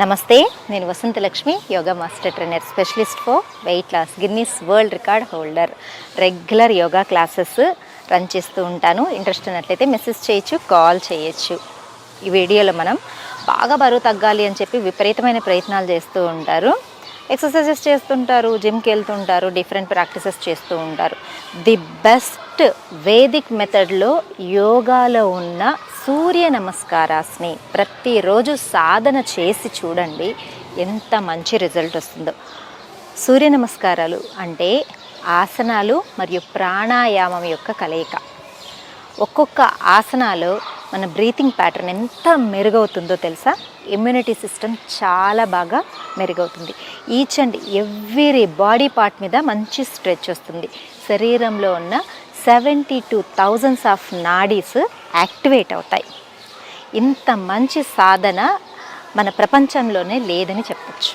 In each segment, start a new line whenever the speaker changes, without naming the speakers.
నమస్తే నేను Vasanthalakshmi yoga master trainer specialist for weight loss Guinness world record holder. Regular yoga classes run చేస్తూ ఉంటాను. Interest ఉన్నట్లయితే message చేయొచ్చు కాల్ చేయొచ్చు. ఈ వీడియోలో మనం బాగా బరువు తగ్గాలి అని చెప్పి విపరీతమైన ప్రయత్నాలు చేస్తూ ఉంటారు. ఎక్సర్సైజెస్ చేస్తుంటారు జిమ్కి వెళ్తుంటారు డిఫరెంట్ ప్రాక్టీసెస్ చేస్తూ ఉంటారు. ది బెస్ట్ వేదిక్ మెథడ్లో యోగాలో ఉన్న సూర్య నమస్కారాస్ని ప్రతిరోజు సాధన చేసి చూడండి ఎంత మంచి రిజల్ట్ వస్తుందో. సూర్య నమస్కారాలు అంటే ఆసనాలు మరియు ప్రాణాయామం యొక్క కలయిక. ఒక్కొక్క ఆసనాలు మన బ్రీతింగ్ ప్యాటర్న్ ఎంత మెరుగవుతుందో తెలుసా? ఇమ్యూనిటీ సిస్టమ్ చాలా బాగా మెరుగవుతుంది. Each and every body part మీద మంచి స్ట్రెచ్ వస్తుంది. శరీరంలో ఉన్న సెవెంటీ టూ థౌజండ్స్ ఆఫ్ నాడీస్ యాక్టివేట్ అవుతాయి. ఇంత మంచి సాధన మన ప్రపంచంలోనే లేదని చెప్పచ్చు.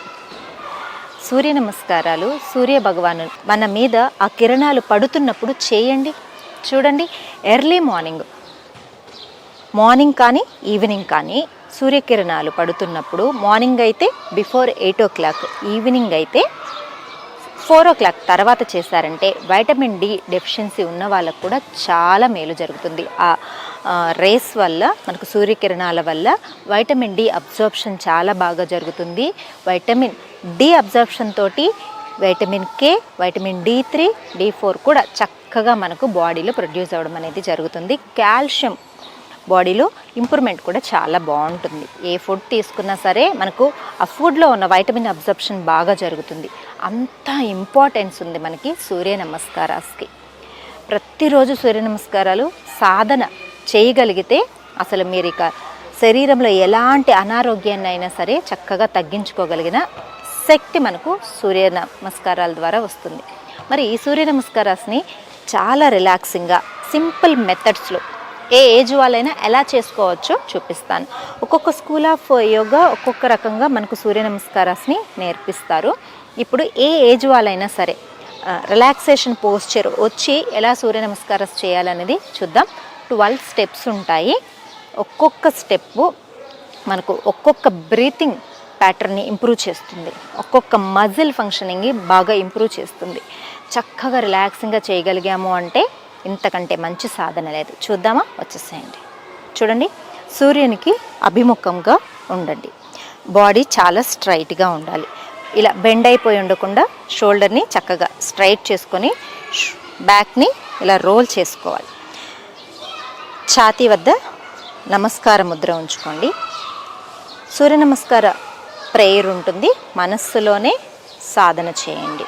సూర్య నమస్కారాలు సూర్య భగవాను మన మీద ఆ కిరణాలు పడుతున్నప్పుడు చేయండి. చూడండి ఎర్లీ మార్నింగ్. మార్నింగ్ కానీ ఈవినింగ్ కానీ సూర్యకిరణాలు పడుతున్నప్పుడు మార్నింగ్ అయితే before eight o'clock evening అయితే ఫోర్ ఓ క్లాక్ తర్వాత చేశారంటే వైటమిన్ డి డెఫిషియన్సీ ఉన్న వాళ్ళకు కూడా చాలా మేలు జరుగుతుంది. ఆ రేస్ వల్ల మనకు సూర్యకిరణాల వల్ల వైటమిన్ డి అబ్జర్ప్షన్ చాలా బాగా జరుగుతుంది. వైటమిన్ డి అబ్జర్ప్షన్ తోటి vitamin K vitamin D three D four కూడా చక్కగా మనకు బాడీలో ప్రొడ్యూస్ అవ్వడం అనేది జరుగుతుంది. కాల్షియం బాడీలో ఇంప్రూవ్మెంట్ కూడా చాలా బాగుంటుంది. ఏ ఫుడ్ తీసుకున్నా సరే మనకు ఆ ఫుడ్లో ఉన్న వైటమిన్ అబ్జర్ప్షన్ బాగా జరుగుతుంది. అంత ఇంపార్టెన్స్ ఉంది మనకి సూర్య నమస్కారాస్కి. ప్రతిరోజు సూర్య నమస్కారాలు సాధన చేయగలిగితే అసలు మీరు ఇక శరీరంలో ఎలాంటి అనారోగ్యాన్ని అయినా సరే చక్కగా తగ్గించుకోగలిగిన శక్తి మనకు సూర్య నమస్కారాల ద్వారా వస్తుంది. మరి ఈ సూర్య నమస్కారాస్ని చాలా రిలాక్సింగ్గా సింపుల్ మెథడ్స్లో ఏ ఏజ్ వాళ్ళైనా ఎలా చేసుకోవచ్చో చూపిస్తాను. ఒక్కొక్క స్కూల్ ఆఫ్ యోగా ఒక్కొక్క రకంగా మనకు సూర్య నమస్కారాస్ని నేర్పిస్తారు. ఇప్పుడు ఏ ఏజ్ వాళ్ళైనా సరే రిలాక్సేషన్ పోస్చర్ వచ్చి ఎలా సూర్య నమస్కారం చేయాలనేది చూద్దాం. ట్వెల్వ్ స్టెప్స్ ఉంటాయి. ఒక్కొక్క స్టెప్పు మనకు ఒక్కొక్క బ్రీతింగ్ ప్యాటర్న్ని ఇంప్రూవ్ చేస్తుంది. ఒక్కొక్క మజిల్ ఫంక్షనింగ్ బాగా ఇంప్రూవ్ చేస్తుంది. చక్కగా రిలాక్సింగ్గా చేయగలిగాము అంటే ఇంతకంటే మంచి సాధన లేదు. చూద్దామా? వచ్చేసేయండి. చూడండి. సూర్యునికి అభిముఖంగా ఉండండి. బాడీ చాలా స్ట్రైట్గా ఉండాలి. ఇలా బెండ్ అయిపోయి ఉండకుండా షోల్డర్ని చక్కగా స్ట్రైట్ చేసుకొని బ్యాక్ని ఇలా రోల్ చేసుకోవాలి. ఛాతీ వద్ద నమస్కార ముద్ర ఉంచుకోండి. సూర్య నమస్కార ప్రేయర్ ఉంటుంది. మనస్సులోనే సాధన చేయండి.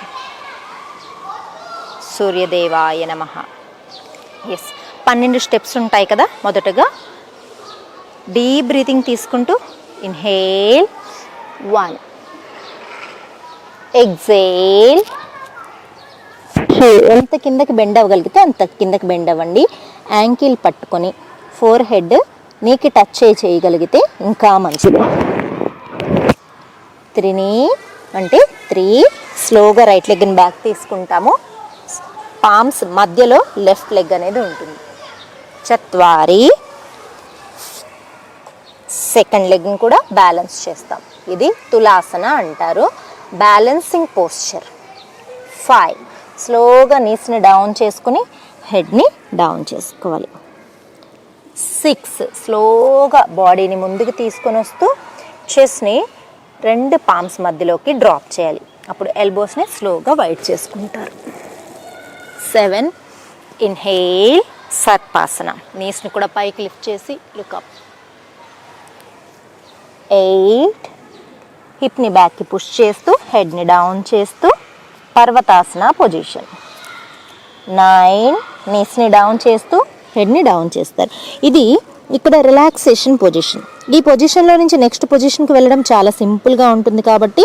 సూర్యదేవాయ నమ. ఎస్ పన్నెండు స్టెప్స్ ఉంటాయి కదా మొదటగా. డీప్ బ్రీతింగ్ తీసుకుంటూ ఇన్హేల్ వన్ ఎగ్జేల్. ఎంత కిందకి బెండ్ అవ్వగలిగితే అంత కిందకి బెండ్ అవ్వండి. యాంకిల్ పట్టుకొని ఫోర్ హెడ్ నీకు టచ్ చేయగలిగితే ఇంకా మంచిది. త్రీని అంటే త్రీ. స్లోగా రైట్ లెగ్ని బ్యాక్ తీసుకుంటాము. పామ్స్ మధ్యలో లెఫ్ట్ లెగ్ అనేది ఉంటుంది. చత్వారి. సెకండ్ లెగ్ని కూడా బ్యాలెన్స్ చేస్తాం. ఇది తులాసన అంటారు. Balancing posture. ఫైవ్. స్లోగా నీస్ని డౌన్ చేసుకుని హెడ్ని డౌన్ చేసుకోవాలి. సిక్స్. స్లోగా బాడీని ముందుకు తీసుకొని వస్తూ చెస్ని రెండు పామ్స్ మధ్యలోకి డ్రాప్ చేయాలి. అప్పుడు ఎల్బోస్ని స్లోగా వైట్ చేసుకుంటారు. సెవెన్. ఇన్హేల్. సర్పాసన. నీస్ని కూడా పైకి లిఫ్ట్ చేసి లుకప్ ఎయిట్. హిప్ని బ్యాక్కి పుష్ చేస్తూ హెడ్ని డౌన్ చేస్తూ పర్వతాసన పొజిషన్. నైన్ నీస్ని డౌన్ చేస్తూ హెడ్ని డౌన్ చేస్తారు. ఇది ఇక్కడ రిలాక్సేషన్ పొజిషన్. ఈ పొజిషన్లో నుంచి నెక్స్ట్ పొజిషన్కి వెళ్ళడం చాలా సింపుల్గా ఉంటుంది కాబట్టి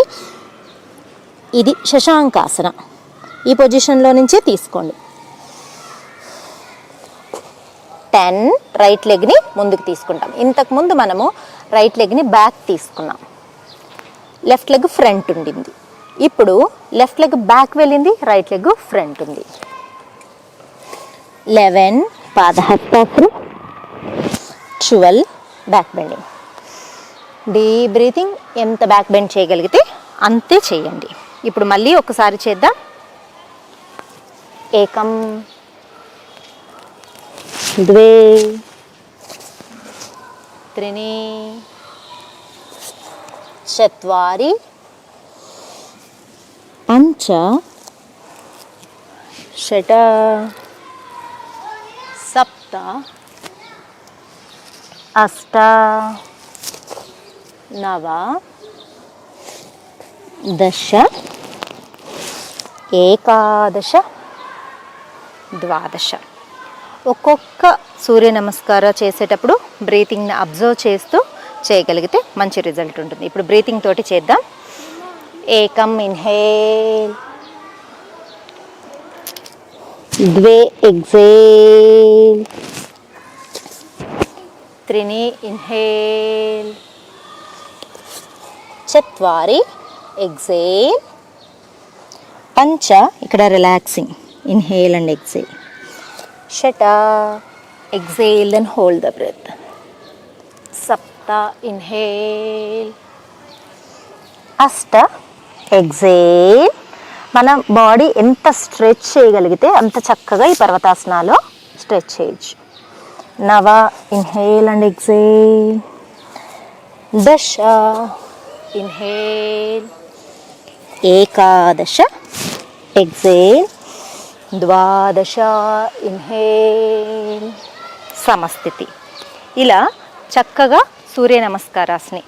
ఇది శశాంకాసన. ఈ పొజిషన్లో నుంచే తీసుకోండి. టెన్ రైట్ లెగ్ని ముందుకు తీసుకుంటాం. ఇంతకుముందు మనము రైట్ లెగ్ని బ్యాక్ తీసుకున్నాం. లెఫ్ట్ లెగ్ ఫ్రంట్ ఉండింది. ఇప్పుడు లెఫ్ట్ లెగ్ బ్యాక్ వెళ్ళింది రైట్ లెగ్ ఫ్రంట్ ఉంది. Eleven పాదహస్తాసనం twelve back bending. Deep breathing ఎంత బ్యాక్ బెండ్ చేయగలిగితే అంతే చేయండి. ఇప్పుడు మళ్ళీ ఒకసారి చేద్దాం. ఏకం. ద్వే. త్రిని. చత్వారి పంచ షట సప్త అష్ట నవ దశ ఏకాదశ ద్వాదశ ఒక్కొక్క సూర్య నమస్కారం చేసేటప్పుడు బ్రీతింగ్ని అబ్జర్వ్ చేస్తూ చేయగలిగితే మంచి రిజల్ట్ ఉంటుంది. ఇప్పుడు బ్రీతింగ్ తోటి చేద్దాం. ఏకం ఇన్హేల్. ద్వే ఎగ్జేల్ త్రిని ఇన్హేల్. చత్వారి ఎగ్జేల్ పంచ ఇక్కడ relaxing inhale and exhale షట exhale then hold the breath సప్త ఇన్హేల్. అష్ట ఎగ్జేల్. మన బాడీ ఎంత స్ట్రెచ్ చేయగలిగితే అంత చక్కగా ఈ పర్వతాసనాలో స్ట్రెచ్ చేయొచ్చు. నవ ఇన్హేల్ అండ్ ఎగ్జేల్. దశ. ఇన్హేల్. ఏకాదశ ఎగ్జేల్. ద్వాదశ ఇన్హేల్. సమస్థితి. ఇలా చక్కగా సూర్య నమస్కారాస్ని.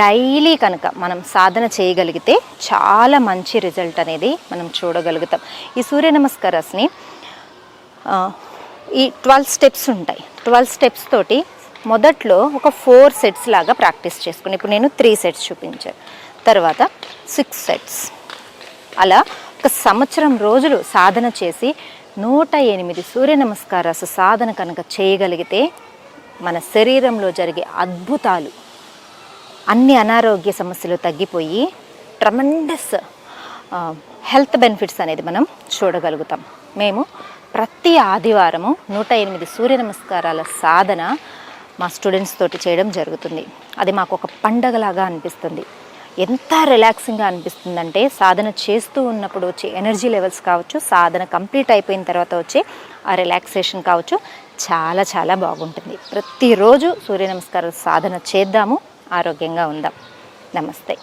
డైలీ కనుక మనం సాధన చేయగలిగితే చాలా మంచి రిజల్ట్ అనేది మనం చూడగలుగుతాం. ఈ సూర్య నమస్కారాస్ని ఈ ట్వెల్వ్ స్టెప్స్ ఉంటాయి. ట్వెల్వ్ స్టెప్స్ తోటి మొదట్లో ఒక ఫోర్ సెట్స్ లాగా ప్రాక్టీస్ చేసుకుని ఇప్పుడు నేను త్రీ సెట్స్ చూపించాను తర్వాత సిక్స్ సెట్స్. అలా ఒక సంవత్సరం రోజులు సాధన చేసి నూట ఎనిమిది సూర్య నమస్కారాలు సాధన కనుక చేయగలిగితే మన శరీరంలో జరిగే అద్భుతాలు అన్ని అనారోగ్య సమస్యలు తగ్గిపోయి ట్రమండస్ హెల్త్ బెనిఫిట్స్ అనేది మనం చూడగలుగుతాం. మేము ప్రతి ఆదివారము నూట ఎనిమిది సూర్య నమస్కారాల సాధన మా స్టూడెంట్స్ తోటి చేయడం జరుగుతుంది. అది మాకు ఒక పండగలాగా అనిపిస్తుంది. ఎంత రిలాక్సింగ్గా అనిపిస్తుందంటే సాధన చేస్తూ ఉన్నప్పుడు వచ్చే ఎనర్జీ లెవెల్స్ కావచ్చు సాధన కంప్లీట్ అయిపోయిన తర్వాత వచ్చే ఆ రిలాక్సేషన్ కావచ్చు చాలా చాలా బాగుంటుంది. ప్రతిరోజు సూర్య నమస్కారం సాధన చేద్దాము ఆరోగ్యంగా ఉందాం. నమస్తే.